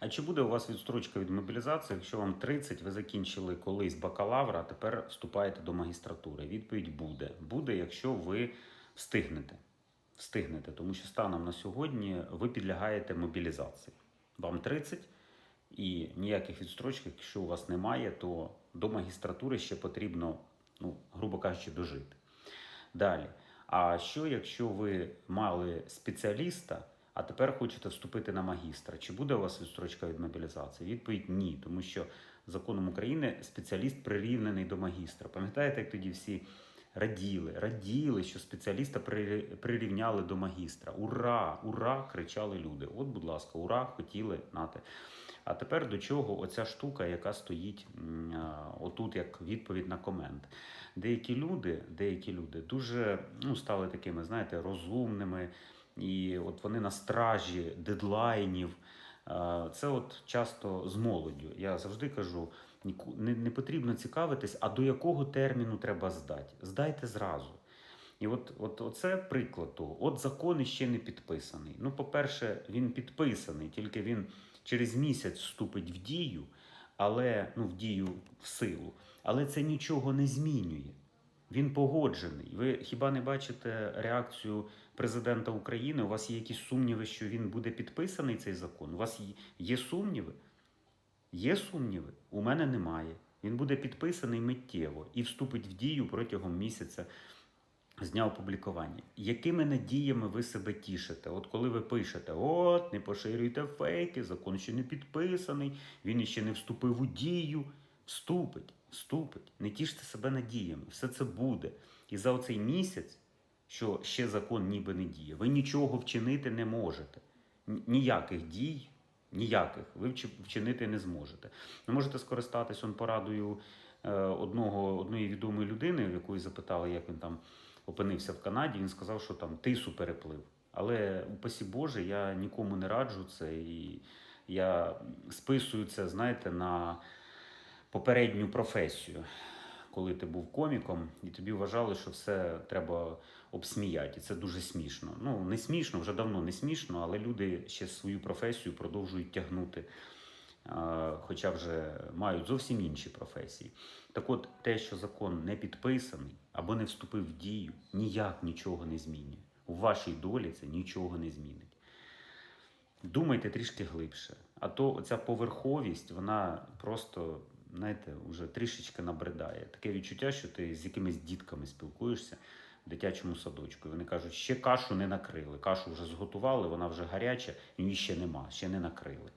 А чи буде у вас відстрочка від мобілізації, якщо вам 30, ви закінчили колись бакалавра, а тепер вступаєте до магістратури? Відповідь буде. Буде, якщо ви встигнете. Встигнете, тому що станом на сьогодні ви підлягаєте мобілізації. Вам 30 і ніяких відстрочок, якщо у вас немає, то до магістратури ще потрібно, ну, грубо кажучи, дожити. Далі. А що, якщо ви мали спеціаліста, а тепер хочете вступити на магістра? Чи буде у вас відстрочка від мобілізації? Відповідь ні, тому що законом України спеціаліст прирівнений до магістра. Пам'ятаєте, як тоді всі раділи, раділи, що спеціаліста при- прирівняли до магістра. Ура! Ура! кричали люди. От, будь ласка, ура! Хотіли нати. А тепер до чого оця штука, яка стоїть отут, як відповідь на комент. Деякі люди, деякі люди дуже ну, стали такими, знаєте, розумними, і от вони на стражі дедлайнів. Е, Це от часто з молоддю. Я завжди кажу: не, не потрібно цікавитись, а до якого терміну треба здати. Здайте зразу. І от, от оце приклад того. От закон іще не підписаний. Ну, по-перше, він підписаний, тільки він через місяць вступить в дію, але ну, в дію в силу. Але це нічого не змінює. Він погоджений. Ви хіба не бачите реакцію президента України? У вас є якісь сумніви, що він буде підписаний цей закон? У вас є- сумніви? Є сумніви? У мене немає. Він буде підписаний миттєво і вступить в дію протягом місяця з дня опублікування. Якими надіями ви себе тішите? От коли ви пишете, от, не поширюйте фейки, закон ще не підписаний, він ще не вступив у дію. Вступить, вступить. Не тіште себе надіями. Все це буде. І за оцей місяць, що ще закон ніби не діє, ви нічого вчинити не можете. Ніяких дій, ніяких ви вчинити не зможете. Ви можете скористатись он порадою е, одного, одної відомої людини, в якої запитали, як він там опинився в Канаді. Він сказав, що там тису переплив. Але упасі Боже, я нікому не раджу це, і я списую це, знаєте, на попередню професію. Коли ти був коміком, і тобі вважали, що все треба обсміяти. І це дуже смішно. Ну, не смішно, вже давно не смішно, але люди ще свою професію продовжують тягнути, хоча вже мають зовсім інші професії. Так от, те, що закон не підписаний або не вступив в дію, ніяк нічого не змінює. У вашій долі це нічого не змінить. Думайте трішки глибше. А то оця поверховість, вона просто, знаєте, вже трішечки набридає. Таке відчуття, що ти з якимись дітками спілкуєшся в дитячому садочку. І вони кажуть, ще кашу не накрили. Кашу вже зготували, вона вже гаряча, її ще нема, ще не накрили.